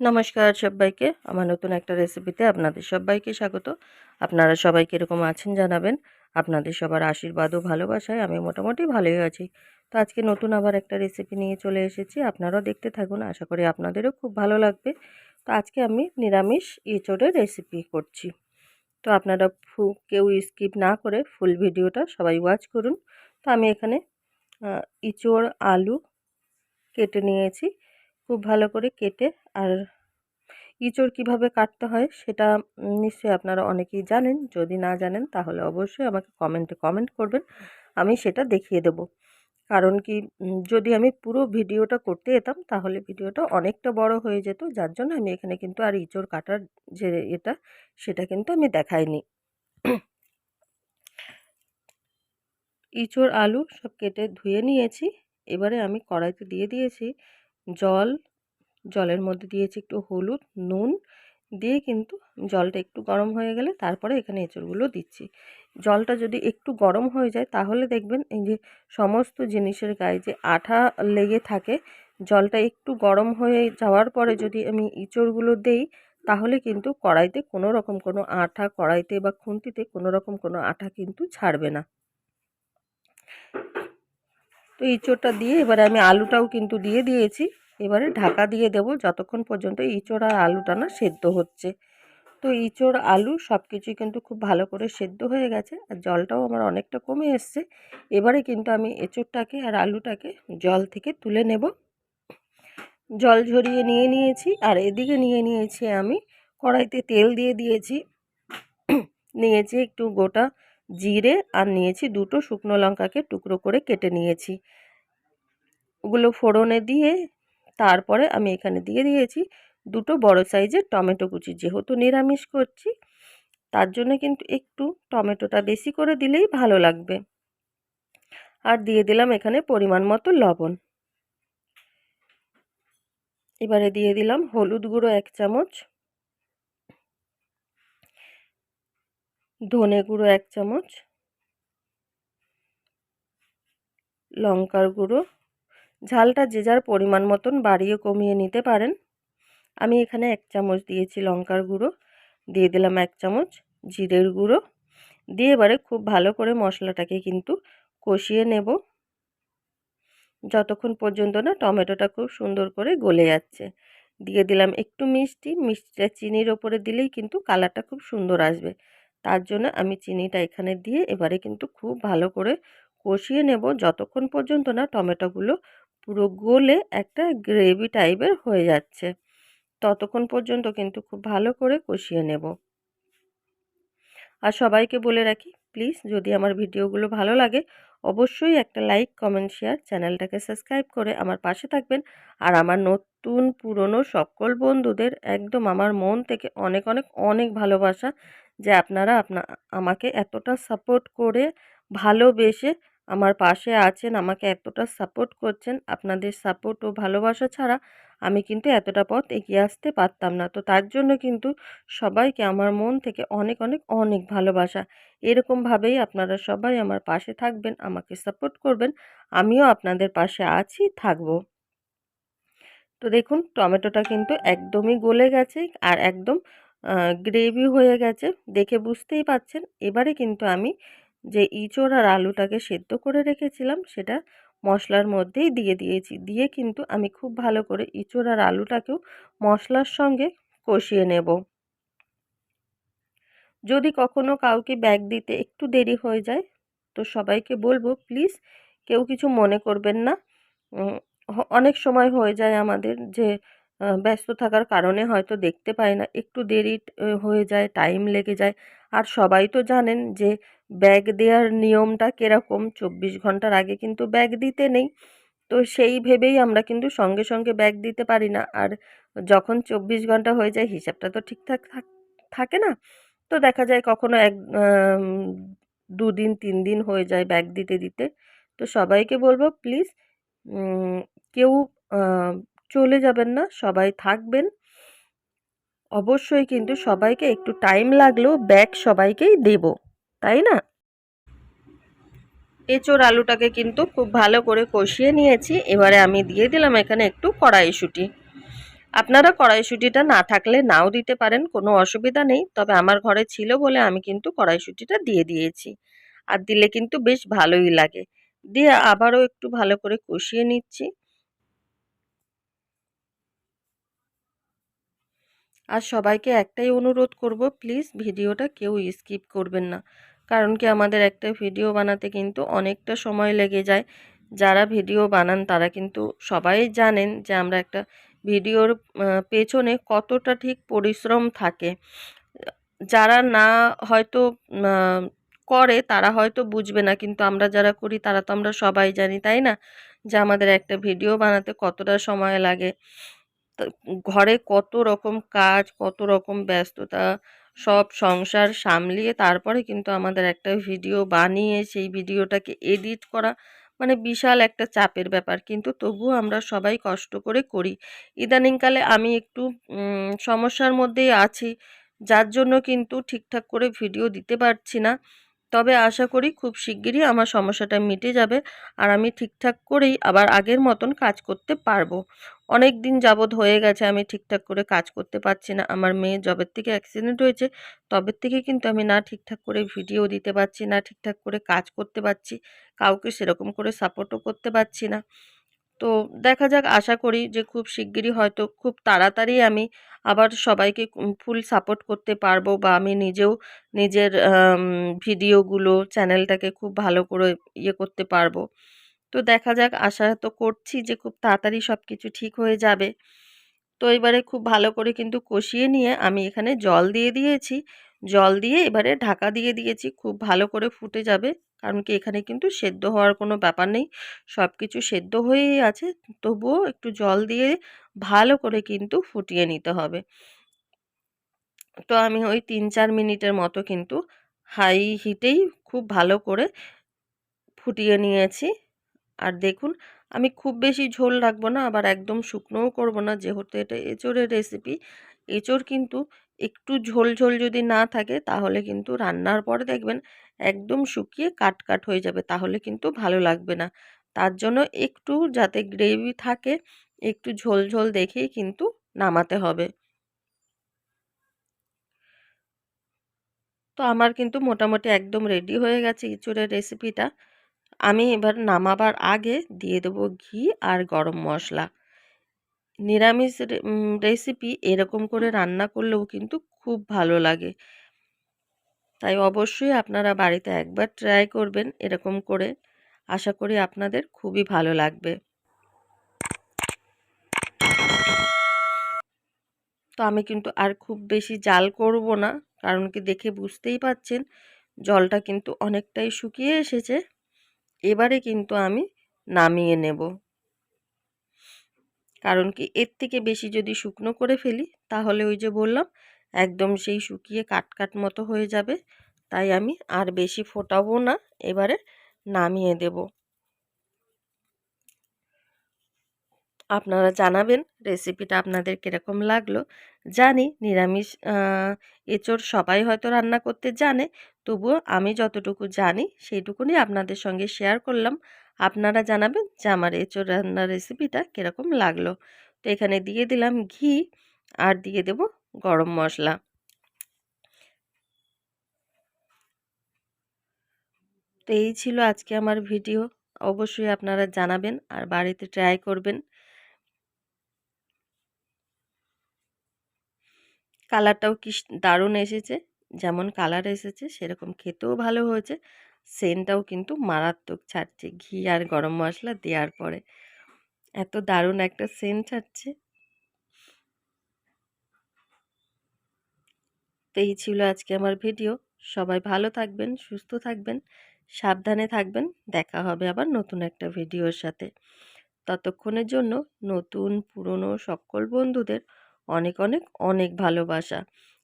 নমস্কার সবাইকে, আমার নতুন একটা রেসিপিতে আপনাদের সবাইকে স্বাগত। আপনারা সবাই কীরকম আছেন জানাবেন। আপনাদের সবার আশীর্বাদ ও ভালোবাসায় আমি মোটামুটি ভালোই আছি। তো আজকে নতুন আবার একটা রেসিপি নিয়ে চলে এসেছি, আপনারাও দেখতে থাকুন, আশা করি আপনাদেরও খুব ভালো লাগবে। তো আজকে আমি নিরামিষ ইঁচড়ের রেসিপি করছি। তো আপনারা ফু, কেউ স্কিপ না করে ফুল ভিডিওটা সবাই ওয়াচ করুন। তো আমি এখানে ইঁচড় আলু কেটে নিয়েছি। খুব ভালো করে কেটে আর ইঁচড় কীভাবে কাটতে হয় সেটা নিশ্চয়ই আপনারা অনেকেই জানেন। যদি না জানেন তাহলে অবশ্যই আমাকে কমেন্টে কমেন্ট করবেন, আমি সেটা দেখিয়ে দেব। কারণ কি যদি আমি পুরো ভিডিওটা করতে যেতাম তাহলে ভিডিওটা অনেকটা বড় হয়ে যেত, যার জন্য আমি এখানে কিন্তু আর ইঁচড় কাটার যে এটা, সেটা কিন্তু আমি দেখাইনি। ইঁচড়, আলু সব কেটে ধুয়ে নিয়েছি, এবারে আমি কড়াইতে দিয়ে দিয়েছি জল, জলের মধ্যে দিয়েছি একটু হলুদ, নুন দিয়ে কিন্তু জলটা একটু গরম হয়ে গেলে তারপরে এখানে এঁচড়গুলো দিচ্ছি। জলটা যদি একটু গরম হয়ে যায় তাহলে দেখবেন এই যে সমস্ত জিনিসের গায়ে যে আঠা লেগে থাকে, জলটা একটু গরম হয়ে যাওয়ার পরে যদি আমি ইঁচড়গুলো দেই তাহলে কিন্তু কড়াইতে কোনো রকম কোনো আঠা, কড়াইতে বা খুন্তিতে কোনো রকম কোনো আঠা কিন্তু ছাড়বে না। তো ইঁচড়টা দিয়ে এবারে আমি আলুটাও কিন্তু দিয়ে দিয়েছি। এবারে ঢাকা দিয়ে দেব যতক্ষণ পর্যন্ত ইঁচড় আর আলুটা না সেদ্ধ হচ্ছে। তো ইঁচড়, আলু সব কিছুই কিন্তু খুব ভালো করে সেদ্ধ হয়ে গেছে আর জলটাও আমার অনেকটা কমে এসছে। এবারে কিন্তু আমি এঁচড়টাকে আর আলুটাকে জল থেকে তুলে নেব। জল ঝরিয়ে নিয়ে নিয়েছি আর এদিকে নিয়ে নিয়েছি আমি কড়াইতে তেল দিয়ে দিয়েছি। নিয়েছি একটু গোটা জিরে আর নিয়েছি দুটো শুকনো লঙ্কাকে টুকরো করে কেটে নিয়েছি। ওগুলো ফোড়নে দিয়ে তারপরে আমি এখানে দিয়ে দিয়েছি দুটো বড় সাইজের টমেটো কুচি। যেহেতু নিরামিষ করছি, তার জন্য কিন্তু একটু টমেটোটা বেশি করে দিলেই ভালো লাগবে। আর দিয়ে দিলাম এখানে পরিমাণ মতো লবণ। এবারে দিয়ে দিলাম হলুদ গুঁড়ো এক চামচ। ধনে গুঁড়ো এক চামচ। লঙ্কার গুঁড়ো। ঝালটা যে যার পরিমাণ মতন বাড়িয়ে কমিয়ে নিতে পারেন। আমি এখানে এক চামচ দিয়েছি লঙ্কার গুঁড়ো। দিয়ে দিলাম এক চামচ জিরের গুঁড়ো। দিয়ে এবারে খুব ভালো করে মশলাটাকে কিন্তু কষিয়ে নেব। যতক্ষণ পর্যন্ত না টমেটোটা খুব সুন্দর করে গলে যাচ্ছে। দিয়ে দিলাম একটু মিষ্টি। মিষ্টিটা চিনির ওপরে দিলেই কিন্তু কালারটা খুব সুন্দর আসবে। তার জন্য আমি চিনিটা এখানে দিয়ে এবারে কিন্তু খুব ভালো করে কষিয়ে নেব। যতক্ষণ পর্যন্ত না টমেটোগুলো পুরো গলে একটা গ্রেভি টাইপের হয়ে যাচ্ছে, ততক্ষণ পর্যন্ত কিন্তু খুব ভালো করে কষিয়ে নেব। আর সবাইকে বলে রাখি, প্লিজ যদি আমার ভিডিওগুলো ভালো লাগে, অবশ্যই একটা লাইক, কমেন্ট, শেয়ার চ্যানেলটাকে সাবস্ক্রাইব করে আমার পাশে থাকবেন। আর আমার নতুন পুরনো সকল বন্ধুদের একদম আমার মন থেকে অনেক অনেক অনেক ভালোবাসা যে আপনারা আপনা, আমাকে এতটা সাপোর্ট করে ভালোবেসে আমার পাশে আছেন, আমাকে এতটা সাপোর্ট করছেন, আপনাদের সাপোর্ট ও ভালোবাসা ছাড়া আমি কিন্তু এতটা পথ এগিয়ে আসতে পারতাম না। তো তার জন্য কিন্তু সবাইকে আমার মন থেকে অনেক অনেক অনেক ভালোবাসা। এরকমভাবেই আপনারা সবাই আমার পাশে থাকবেন, আমাকে সাপোর্ট করবেন, আমিও আপনাদের পাশে আছি, থাকব। তো দেখুন, টমেটোটা কিন্তু একদমই গলে গেছে আর একদম গ্রেভি হয়ে গেছে। দেখে বুঝতেই পাচ্ছেন। এবারে কিন্তু আমি যে ইঁচড় আর আলুটাকে সেদ্ধ করে রেখেছিলাম, সেটা মশলার মধ্যেই দিয়ে দিয়েছি। দিয়ে কিন্তু আমি খুব ভালো করে ইঁচড় আর আলুটাকেও মশলার সঙ্গে কষিয়ে নেব। যদি কখনো কাউকে ব্যাগ দিতে একটু দেরি হয়ে যায়, তো সবাইকে বলব, প্লিজ কেউ কিছু মনে করবেন না। অনেক সময় হয়ে যায় আমাদের যে ব্যস্ত থাকার কারণে হয়তো দেখতে পাই না। একটু দেরি হয়ে যায় টাইম লেগে যায়। আর সবাই তো জানেন যে ব্যাগ দেওয়ার নিয়মটা কীরকম। চব্বিশ ঘণ্টার আগে কিন্তু ব্যাগ দিতে নেই। তো সেই ভেবেই আমরা কিন্তু সঙ্গে সঙ্গে ব্যাগ দিতে পারি না। আর যখন চব্বিশ ঘণ্টা হয়ে যায়, হিসাবটা তো ঠিকঠাক থাকে না। তো দেখা যায় কখনো এক দুদিন তিন দিন হয়ে যায় ব্যাগ দিতে দিতে। তো সবাইকে বলব প্লিজ কেউ চলে যাবেন না, সবাই থাকবেন। অবশ্যই কিন্তু সবাইকে একটু টাইম লাগলেও ব্যাগ সবাইকেই দেব, তাই না? এঁচোড় আলুটাকে কিন্তু খুব ভালো করে কষিয়ে নিয়েছি, এবারে আমি দিয়ে দিলাম এখানে একটু কড়াইশুঁটি। আপনারা কড়াইশুঁটিটা না থাকলে নাও দিতে পারেন, কোনো অসুবিধা নেই, তবে আমার ঘরে ছিল বলে আমি কিন্তু কড়াইশুঁটিটা দিয়ে দিয়েছি। আর দিলে কিন্তু বেশ ভালোই লাগে। দিয়ে আবারও একটু ভালো করে কষিয়ে নিচ্ছি। আর সবাইকে একটাই অনুরোধ করব, প্লিজ ভিডিওটা কেউ স্কিপ করবেন না। কারণ কি আমাদের একটা ভিডিও বানাতে কিন্তু অনেকটা সময় লেগে যায়। যারা ভিডিও বানান তারা কিন্তু সবাই জানেন যে আমরা একটা ভিডিওর পেছনে কতটা ঠিক পরিশ্রম থাকে। যারা না হয়তো করে তারা হয়তো বুঝবে না, কিন্তু আমরা যারা করি তারা তো আমরা সবাই জানি, তাই না? যে আমাদের একটা ভিডিও বানাতে কতটা সময় লাগে। ঘরে কত রকম কাজ, কত রকম ব্যস্ততা, সব সংসার সামলিয়ে তারপরে কিন্তু আমাদের একটা ভিডিও বানিয়ে সেই ভিডিওটাকে এডিট করা মানে বিশাল একটা চাপের ব্যাপার। কিন্তু তবুও আমরা সবাই কষ্ট করে করি। ইদানিংকালে আমি একটু সমস্যার মধ্যেই আছি, যার জন্য কিন্তু ঠিকঠাক করে ভিডিও দিতে পারছি না। তবে আশা করি খুব শিগগিরই আমার সমস্যাটা মিটে যাবে আর আমি ঠিকঠাক করেই আবার আগের মতন কাজ করতে পারব। অনেক দিন যাবৎ হয়ে গেছে, আমি ঠিকঠাক করে কাজ করতে পারছি না। আমার মেয়ে জবের থেকে অ্যাক্সিডেন্ট হয়েছে, তবের থেকে কিন্তু আমি না ঠিকঠাক করে ভিডিও দিতে পারছি না, ঠিকঠাক করে কাজ করতে পারছি, কাউকে সেরকম করে সাপোর্টও করতে পারছি না। তো দেখা যাক, আশা করি যে খুব শিগগিরই হয়তো, খুব তাড়াতাড়ি আমি আবার সবাইকে ফুল সাপোর্ট করতে পারব বা আমি নিজেও নিজের ভিডিওগুলো চ্যানেলটাকে খুব ভালো করে ইয়ে করতে পারব। তো দেখা যাক আশা তো করছি যে খুব তাড়াতাড়ি সব কিছু ঠিক হয়ে যাবে। তো এবারে খুব ভালো করে কিন্তু কষিয়ে নিয়ে আমি এখানে জল দিয়ে দিয়েছি। জল দিয়ে এবারে ঢাকা দিয়ে দিয়েছি, খুব ভালো করে ফুটে যাবে। কারণ কি এখানে কিন্তু সেদ্ধ হওয়ার কোনো ব্যাপার নেই। সব কিছু সেদ্ধ হয়েই আছে, তবুও একটু জল দিয়ে ভালো করে কিন্তু ফুটিয়ে নিতে হবে। তো আমি ওই তিন চার মিনিটের মতো কিন্তু হাই হিটেই খুব ভালো করে ফুটিয়ে নিয়েছি। আর দেখুন, আমি খুব বেশি ঝোল রাখব না, আবার একদম শুকনোও করব না, যেহেতু এটা এঁচোড়ের রেসিপি এঁচোড় কিন্তু একটু ঝোল ঝোল যদি না থাকে, তাহলে কিন্তু রান্নার পরে দেখবেন একদম শুকিয়ে কাট কাট হয়ে যাবে, তাহলে কিন্তু ভালো লাগবে না। তার জন্য একটু যাতে গ্রেভি থাকে, একটু ঝোল ঝোল দেখেই কিন্তু নামাতে হবে। তো আমার কিন্তু মোটামুটি একদম রেডি হয়ে গেছে ইঁচুড়ের রেসিপিটা আমি এবার নামাবার আগে দিয়ে দেবো ঘি আর গরম মশলা। নিরামিষ রেসিপি এরকম করে রান্না করলেও কিন্তু খুব ভালো লাগে। তাই অবশ্যই আপনারা বাড়িতে একবার ট্রাই করবেন এরকম করে। আশা করি আপনাদের খুবই ভালো লাগবে। তো আমি কিন্তু আর খুব বেশি জাল করব না, কারণ কি দেখে বুঝতেই পাচ্ছেন জলটা কিন্তু অনেকটাই শুকিয়ে এসেছে। এবারে কিন্তু আমি নামিয়ে নেব। কারণ কি এর থেকে বেশি যদি শুকনো করে ফেলি, তাহলে ওই যে বললাম, একদম সেই শুকিয়ে কাটকাট মতো হয়ে যাবে। তাই আমি আর বেশি ফোটাবো না, এবারে নামিয়ে দেব। আপনারা জানাবেন রেসিপিটা আপনাদের কীরকম লাগল। জানি নিরামিষ এঁচোড় সবাই হয়তো রান্না করতে জানে, তবুও আমি যতটুকু জানি সেইটুকুনি আপনাদের সঙ্গে শেয়ার করলাম। আপনারা জানাবেন যে আমার এঁচোড় রান্নার রেসিপিটা কীরকম লাগল। তো এখানে দিয়ে দিলাম ঘি আর দিয়ে দেব গরম মশলা। তো এই ছিল আজকে আমার ভিডিও। অবশ্যই আপনারা জানাবেন আর বাড়িতে ট্রাই করবেন। কালারটাও কি দারুণ এসেছে। যেমন কালার এসেছে, সেরকম খেতেও ভালো হয়েছে। সেন্টটাও কিন্তু মারাত্মক ছাড়ছে। ঘি আর গরম মশলা দেওয়ার পরে। এত দারুণ একটা সেন্ট ছাড়ছে। তো এই ছিল আজকে আমার ভিডিও। সবাই ভালো থাকবেন, সুস্থ থাকবেন, সাবধানে থাকবেন। দেখা হবে আবার নতুন একটা ভিডিওর সাথে। ততক্ষণের জন্য নতুন, পুরনো সকল বন্ধুদের অনেক অনেক অনেক ভালোবাসা।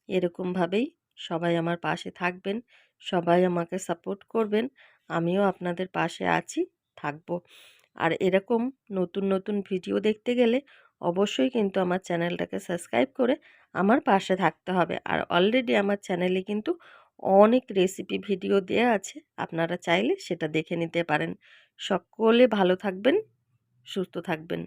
এরকমভাবেই সবাই আমার পাশে থাকবেন, সবাই আমাকে সাপোর্ট করবেন, আমিও আপনাদের পাশে আছি, থাকব। আর এরকম নতুন নতুন ভিডিও দেখতে গেলে অবশ্যই কিন্তু আমার চ্যানেলটাকে সাবস্ক্রাইব করে আমার পাশে থাকতে হবে। আর অলরেডি আমার চ্যানেলে কিন্তু অনেক রেসিপি ভিডিও দেওয়া আছে, আপনারা চাইলে সেটা দেখে নিতে পারেন। সকলে ভালো থাকবেন, সুস্থ থাকবেন।